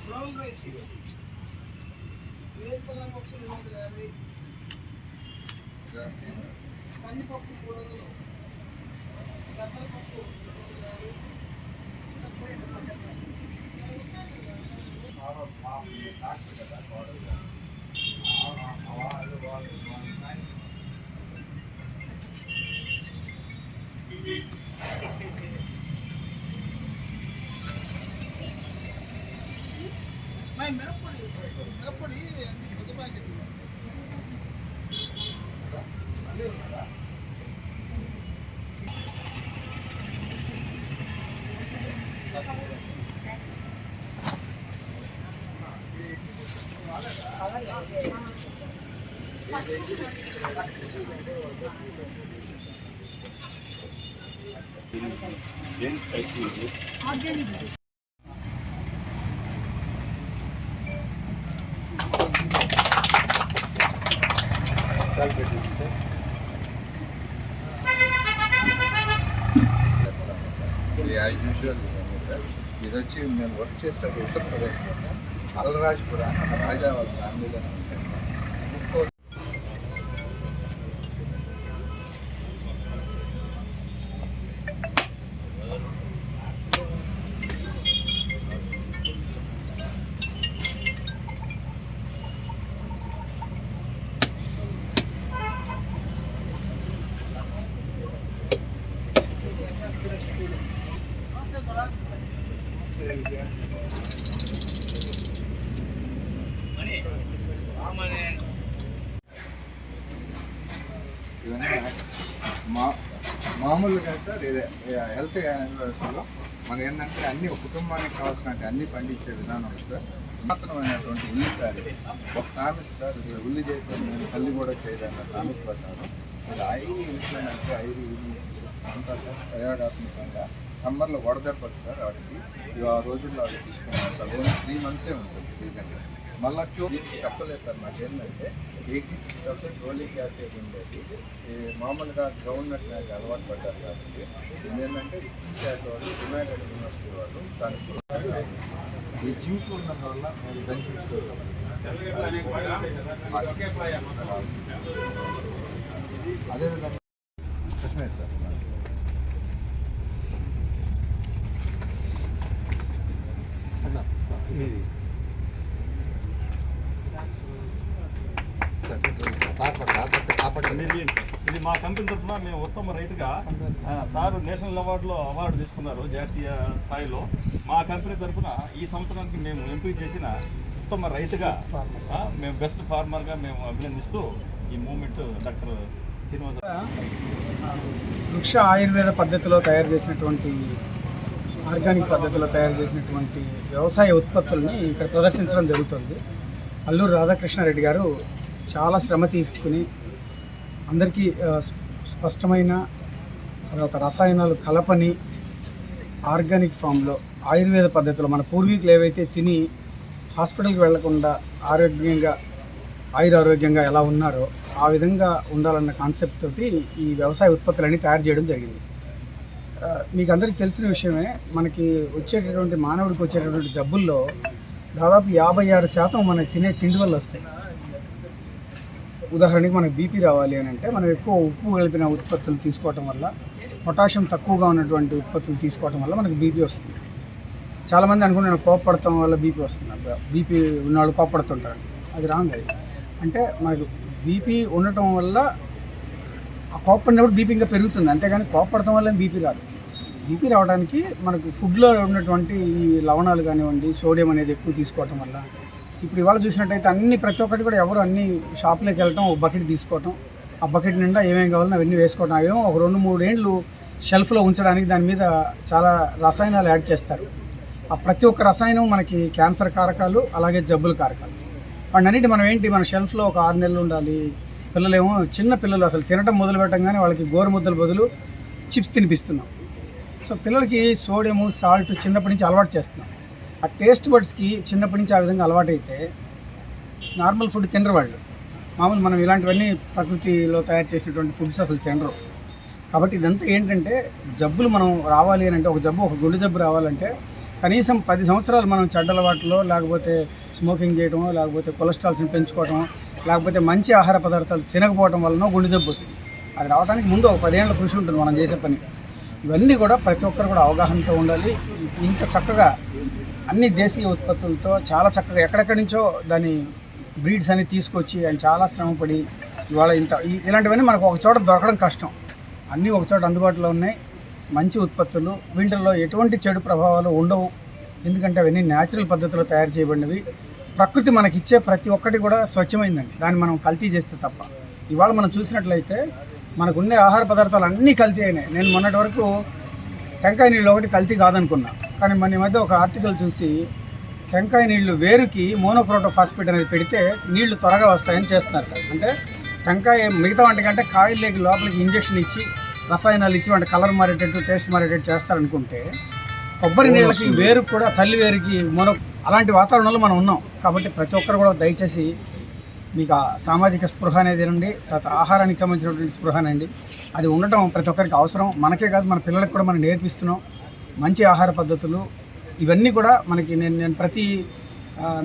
Brown rice వేసుకోవడానికి ఒక రెండు వందల యాభై కందిపప్పు మూడు వందలు పెద్దపప్పు రెండు వందల యాభై ಏನು ಏನು ಕಳಿಸಿ యూజువల్ సార్ ఇది వచ్చి మేము వర్క్ చేసేటప్పుడు ఉత్తరప్రదేశ్ అలరాజ్పుర రాజా వాళ్ళ ఫ్యామిలీలో ఉంటాయి సార్ ఇవన్నీ మా మామూలుగా సార్ హెల్త్ యూనివర్సిటీలో ఏంటంటే అన్ని ఒక కుటుంబానికి కావాల్సిన అన్ని పండించే విధానం సార్. ఉన్నతమైనటువంటి ఉల్లి సారి. ఒక సామెత సార్ ఉల్లి చేసే తల్లి కూడా చేయదన్న సామెత ప్రకారం. అది ఐదు ఇన్స్ట్రుమెంట్స్ ఐదు అంతా సార్ ప్రయోగాత్మకంగా. సమ్మర్లో వడదెబ్బ సార్ వాడికి. ఇక ఆ రోజుల్లో వాడికి తీసుకున్న త్రీ మంత్సే ఉంటుంది సీజన్లో. మళ్ళీ చూసి చెప్పలేదు సార్ నాకు eighty six percent gas acid ఉండేది. ఈ మామూలుగా గ్రౌండ్ నాకు అలవాటు పడ్డారు కాబట్టి ఇది ఈ శాఖ వాళ్ళు జునాగఢ్ యూనివర్సిటీ వాళ్ళు దానికి ఈ జింక్ ఉండడం వల్ల నేను బెనిఫిట్స్ అదేవిధంగా ప్రశ్న సార్ ఇది ఇది మా కంపెనీ తరఫున మేము ఉత్తమ రైతుగా సారు సార్ నేషనల్ అవార్డులో అవార్డు తీసుకున్నారు జాతీయ స్థాయిలో. మా కంపెనీ తరఫున ఈ సంవత్సరానికి మేము ఎంపిక చేసిన ఉత్తమ రైతుగా మేము బెస్ట్ ఫార్మర్గా మేము అభినందిస్తూ ఈ మూమెంట్ డాక్టర్ శ్రీనివాస వృక్ష ఆయుర్వేద పద్ధతిలో తయారు చేసినటువంటి ఆర్గానిక్ పద్ధతిలో తయారు చేసినటువంటి వ్యవసాయ ఉత్పత్తుల్ని ఇక్కడ ప్రదర్శించడం జరుగుతుంది. అల్లూరు రాధాకృష్ణారెడ్డి గారు చాలా శ్రమ తీసుకుని అందరికీ స్పష్టమైన తర్వాత రసాయనాలు కలపని ఆర్గానిక్ ఫామ్లో ఆయుర్వేద పద్ధతిలో మన పూర్వీకులు ఏవైతే తిని హాస్పిటల్కి వెళ్ళకుండా ఆరోగ్యంగా ఆయురారోగ్యంగా ఎలా ఉన్నారో ఆ విధంగా ఉండాలన్న కాన్సెప్ట్ తోటి ఈ వ్యవసాయ ఉత్పత్తులన్నీ తయారు చేయడం జరిగింది. మీకు అందరికీ తెలిసిన విషయమే మనకి వచ్చేటటువంటి మానవుడికి వచ్చేటటువంటి జబ్బుల్లో దాదాపు యాభై ఆరు శాతం మనకి తినే తిండి వల్ల వస్తాయి. ఉదాహరణకి మనకి బీపీ రావాలి అని అంటే మనం ఎక్కువ ఉప్పు కలిపిన ఉత్పత్తులు తీసుకోవటం వల్ల పొటాషియం తక్కువగా ఉన్నటువంటి ఉత్పత్తులు తీసుకోవటం వల్ల మనకి బీపీ వస్తుంది. చాలామంది అనుకుంటున్నాను కోపడటం వల్ల బీపీ వస్తుంది. బీపీ ఉన్నవాళ్ళు కోపడుతుంటారు అది రాంగ్ అది. అంటే మనకు బీపీ ఉండటం వల్ల ఆ కోపడినప్పుడు బీపీ ఇంకా పెరుగుతుంది. అంతేగాని కోపడటం వల్ల బీపీ రాదు. బీపీ రావడానికి మనకు ఫుడ్లో ఉన్నటువంటి ఈ లవణాలు కానివ్వండి సోడియం అనేది ఎక్కువ తీసుకోవటం వల్ల ఇప్పుడు ఇవాళ చూసినట్టయితే అన్ని ప్రతి ఒక్కటి కూడా ఎవరు అన్ని షాప్లోకి వెళ్ళటం ఒక బకెట్ తీసుకోవటం ఆ బకెట్ నిండా ఏమేమి కావాలో అవన్నీ వేసుకోవటం. అవేమో ఒక రెండు మూడు ఏండ్లు షెల్ఫ్లో ఉంచడానికి దాని మీద చాలా రసాయనాలు యాడ్ చేస్తారు. ఆ ప్రతి ఒక్క రసాయనం మనకి క్యాన్సర్ కారకాలు అలాగే జబ్బుల కారకాలు. వాటినన్నిటి మనం ఏంటి మన షెల్ఫ్లో ఒక ఆరు నెలలు ఉండాలి. పిల్లలేమో చిన్న పిల్లలు అసలు తినటం మొదలు పెట్టగానే వాళ్ళకి గోరు ముద్దల బదులు చిప్స్ తినిపిస్తున్నాం. సో పిల్లలకి సోడియము సాల్ట్ చిన్నప్పటి నుంచి అలవాటు చేస్తున్నాం. ఆ టేస్ట్ బడ్స్కి చిన్నప్పటి నుంచి ఆ విధంగా అలవాటైతే నార్మల్ ఫుడ్ తినరు వాళ్ళు. మామూలు మనం ఇలాంటివన్నీ ప్రకృతిలో తయారు చేసినటువంటి ఫుడ్స్ అసలు తినరు. కాబట్టి ఇదంతా ఏంటంటే జబ్బులు మనం రావాలి అని అంటే ఒక జబ్బు ఒక గుండె జబ్బు రావాలంటే కనీసం పది సంవత్సరాలు మనం చెడ్డలవాట్లో లేకపోతే స్మోకింగ్ చేయడం లేకపోతే కొలెస్ట్రాల్స్ని పెంచుకోవడం లేకపోతే మంచి ఆహార పదార్థాలు తినకపోవడం వలన గుండె జబ్బు వస్తుంది. అది రావడానికి ముందు ఒక పదేళ్ళ కృషి ఉంటుంది మనం చేసే పని. ఇవన్నీ కూడా ప్రతి ఒక్కరు కూడా అవగాహనతో ఉండాలి. ఇంత చక్కగా అన్ని దేశీయ ఉత్పత్తులతో చాలా చక్కగా ఎక్కడెక్కడి నుంచో దాని బ్రీడ్స్ అని తీసుకొచ్చి ఆయన చాలా శ్రమపడి ఇవాళ ఇంత ఇలాంటివన్నీ మనకు ఒక చోట దొరకడం కష్టం. అన్నీ ఒక చోట అందుబాటులో ఉన్నాయి. మంచి ఉత్పత్తులు వీటిల్లో ఎటువంటి చెడు ప్రభావాలు ఉండవు. ఎందుకంటే అవన్నీ న్యాచురల్ పద్ధతిలో తయారు చేయబడినవి. ప్రకృతి మనకి ఇచ్చే ప్రతి ఒక్కటి కూడా స్వచ్ఛమైందండి. దాన్ని మనం కల్తీ చేస్తే తప్ప. ఇవాళ మనం చూసినట్లయితే మనకు ఉండే ఆహార పదార్థాలు అన్నీ కల్తీ అయినాయి. నేను మొన్నటి వరకు టెంకాయ నీళ్ళు ఒకటి కల్తీ కాదనుకున్నా. కానీ మన మధ్య ఒక ఆర్టికల్ చూసి టెంకాయ నీళ్ళు వేరుకి మోనోక్రోటోఫాస్ఫేట్ అనేది పెడితే నీళ్ళు త్వరగా వస్తాయని చేస్తున్నారు. అంటే టెంకాయ మిగతా వాటికంటే కాయల్లోకి లోపలికి ఇంజెక్షన్ ఇచ్చి రసాయనాలు ఇచ్చి వాటి కలర్ మారేటట్టు టేస్ట్ మారేటట్టు చేస్తారనుకుంటే కొబ్బరి నీళ్ళకి వేరు కూడా తల్లి వేరుకి మోనో అలాంటి వాతావరణంలో మనం ఉన్నాం. కాబట్టి ప్రతి ఒక్కరు కూడా దయచేసి మీకు ఆ సామాజిక స్పృహ అనేది అండి తర్వాత ఆహారానికి సంబంధించినటువంటి స్పృహ అండి అది ఉండటం ప్రతి ఒక్కరికి అవసరం. మనకే కాదు మన పిల్లలకు కూడా మనం నేర్పిస్తున్నాం. మంచి ఆహార పద్ధతులు ఇవన్నీ కూడా మనకి నేను నేను ప్రతి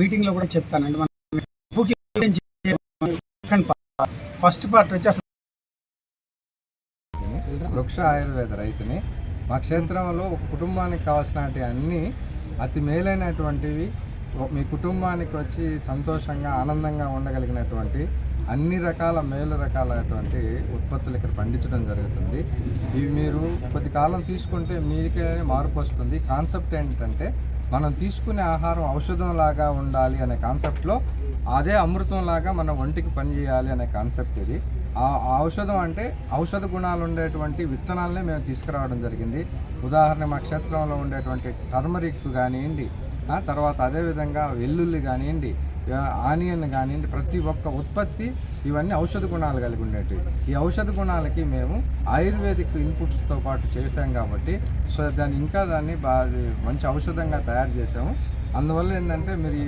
మీటింగ్లో కూడా చెప్తానండి. మన ఫస్ట్ పార్ట్ వచ్చి అసలు వృక్ష ఆయుర్వేద రైతుని మా క్షేత్రంలో ఒక కుటుంబానికి కావాల్సినటువంటి అన్నీ అతి మేలైనటువంటివి మీ కుటుంబానికి వచ్చి సంతోషంగా ఆనందంగా ఉండగలిగినటువంటి అన్ని రకాల మేలు రకాలైనటువంటి ఉత్పత్తులు ఇక్కడ పండించడం జరుగుతుంది. ఇవి మీరు కొద్ది కాలం తీసుకుంటే మీకే మార్పు వస్తుంది. కాన్సెప్ట్ ఏంటంటే మనం తీసుకునే ఆహారం ఔషధం లాగా ఉండాలి అనే కాన్సెప్ట్లో అదే అమృతం లాగా మన ఒంటికి పనిచేయాలి అనే కాన్సెప్ట్ ఇది. ఆ ఔషధం అంటే ఔషధ గుణాలు ఉండేటువంటి విత్తనాలనే మేము తీసుకురావడం జరిగింది. ఉదాహరణ మా క్షేత్రంలో ఉండేటువంటి టర్మరిక్ కానివ్వండి తర్వాత అదేవిధంగా వెల్లుల్లి కానివ్వండి ఆనియన్ కానివ్వండి ప్రతి ఒక్క ఉత్పత్తి ఇవన్నీ ఔషధ గుణాలు కలిగి ఉండేవి ఈ ఔషధ గుణాలకి మేము ఆయుర్వేదిక్ ఇన్పుట్స్తో పాటు చేసాం కాబట్టి సో దాన్ని ఇంకా దాన్ని బాగా మంచి ఔషధంగా తయారు చేసాము అందువల్ల ఏంటంటే మీరు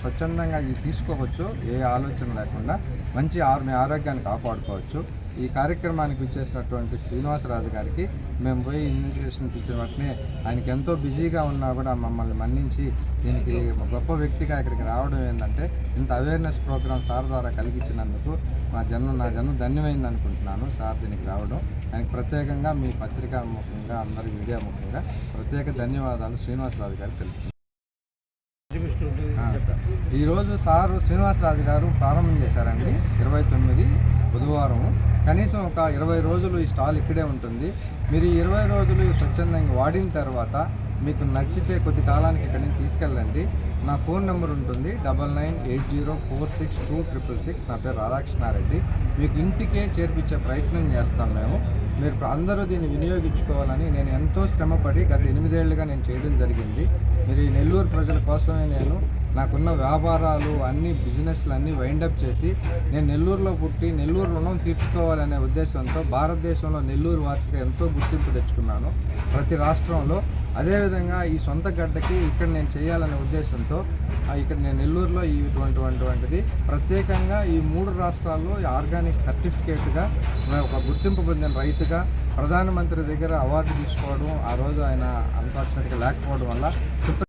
స్వచ్ఛందంగా ఇది తీసుకోవచ్చు ఏ ఆలోచన లేకుండా మంచి ఆరు మీ ఆరోగ్యాన్ని కాపాడుకోవచ్చు. ఈ కార్యక్రమానికి ఇచ్చేసినటువంటి శ్రీనివాసరాజు గారికి మేము పోయి ఇన్విటేషన్ ఇచ్చిన వెంటనే ఆయనకి ఎంతో బిజీగా ఉన్నా కూడా మమ్మల్ని మన్నించి దీనికి గొప్ప వ్యక్తిగా ఇక్కడికి రావడం ఏంటంటే ఇంత అవేర్నెస్ ప్రోగ్రామ్ సార్ ద్వారా కలిగించినందుకు మా జన్మ నా జన్మ ధన్యమైంది అనుకుంటున్నాను. సార్ దీనికి రావడం. ఆయనకి ప్రత్యేకంగా మీ పత్రికా ముఖ్యంగా అందరి మీడియా ముఖ్యంగా ప్రత్యేక ధన్యవాదాలు శ్రీనివాసరాజు గారికి తెలుపుతున్నాను. ఈరోజు సారు శ్రీనివాసరాజు గారు ప్రారంభం చేశారండి. ఇరవై తొమ్మిది బుధవారం. కనీసం ఒక ఇరవై రోజులు ఈ స్టాల్ ఇక్కడే ఉంటుంది. మీరు ఇరవై రోజులు స్వచ్ఛందంగా వాడిన తర్వాత మీకు నచ్చితే కొద్ది కాలానికి ఇక్కడి నుంచి తీసుకెళ్ళండి. నా ఫోన్ నెంబర్ ఉంటుంది. Double nine eight zero four six two triple six. నా పేరు రాధాకృష్ణారెడ్డి. మీకు ఇంటికే చేర్పించే ప్రయత్నం చేస్తాం మేము. మీరు అందరూ దీన్ని వినియోగించుకోవాలని నేను ఎంతో శ్రమపడి గత ఎనిమిదేళ్ళుగా నేను చేయడం జరిగింది. మీరు ఈ నెల్లూరు ప్రజల కోసమే నేను నాకున్న వ్యాపారాలు అన్ని బిజినెస్లు అన్నీ వైండప్ చేసి నేను నెల్లూరులో పుట్టి నెల్లూరు రుణం తీర్చుకోవాలనే ఉద్దేశంతో భారతదేశంలో నెల్లూరు వాసిగా ఎంతో గుర్తింపు తెచ్చుకున్నాను. ప్రతి రాష్ట్రంలో అదేవిధంగా ఈ సొంత గడ్డకి ఇక్కడ నేను చేయాలనే ఉద్దేశంతో ఇక్కడ నేను నెల్లూరులో ఈ ఇటువంటి ప్రత్యేకంగా ఈ మూడు రాష్ట్రాల్లో ఆర్గానిక్ సర్టిఫికేట్గా ఒక గుర్తింపు పొందిన రైతుగా ప్రధానమంత్రి దగ్గర అవార్డు తీసుకోవడం ఆ రోజు ఆయన అన్ఫార్చునేట్గా లేకపోవడం వల్ల